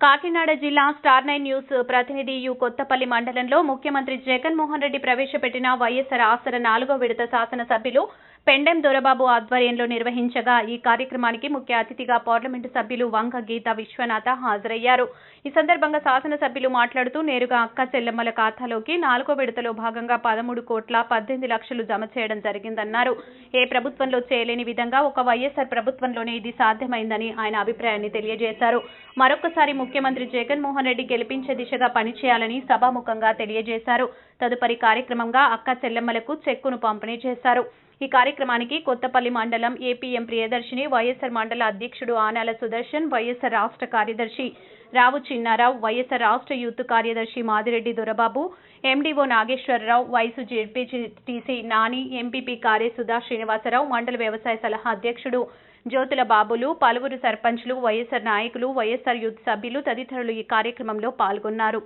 కాకినాడ జిల్లా star nine news ప్రతినిధి you Kothapalli మండలంలో ముఖ్యమంత్రి జగన్మోహన్ రెడ్డి ప్రవేశపెట్టిన వైఎస్సార్ ఆసర నాలుగో విడత శాసనసభ్యులు పెండెం దొరబాబు ఆధ్వర్యంలో నిర్వహించగా ఈ కార్యక్రమానికి ముఖ్య అతిథిగా పార్లమెంటు సభ్యులు వంగ గీత విశ్వనాథ హాజరయ్యారు. ఈ సందర్భంగా శాసనసభ్యులు మాట్లాడుతూ నేరుగా అక్క చెల్లెమ్మల ఖాతాలోకి నాలుగో విడతలో భాగంగా పదమూడు కోట్ల పద్దెనిమిది లక్షలు జమ చేయడం జరిగిందన్నారు. ఏ ప్రభుత్వంలో చేయలేని విధంగా ఒక వైఎస్ఆర్ ప్రభుత్వంలోనే ఇది సాధ్యమైందని ఆయన అభిప్రాయాన్ని తెలియజేశారు. మరొకసారి ముఖ్యమంత్రి జగన్మోహన్ రెడ్డి గెలిపించే దిశగా పనిచేయాలని సభాముఖంగా తెలియజేశారు. తదుపరి కార్యక్రమంగా అక్క చెల్లెమ్మలకు చెక్కును పంపిణీ చేశారు. ఈ కార్యక్రమానికి కొత్తపల్లి మండలం ఏపీఎం ప్రియదర్శిని వైఎస్ఆర్ మండల అధ్యక్షుడు ఆనాల సుదర్శన్ వైఎస్ఆర్ రాష్ట్ర కార్యదర్శి రావు చిన్నారావు వైఎస్ఆర్ రాష్ట్ర యూత్ కార్యదర్శి Madireddy Dorababu MDO Nageswara Rao vice ZPTC Nani MPP కార్య సుధా శ్రీనివాసరావు మండల వ్యవసాయ సలహా అధ్యక్షుడు జ్యోతుల బాబులు పలువురు సర్పంచ్లు వైఎస్ఆర్ నాయకులు వైఎస్ఆర్ యూత్ సభ్యులు తదితరులు ఈ కార్యక్రమంలో పాల్గొన్నారు.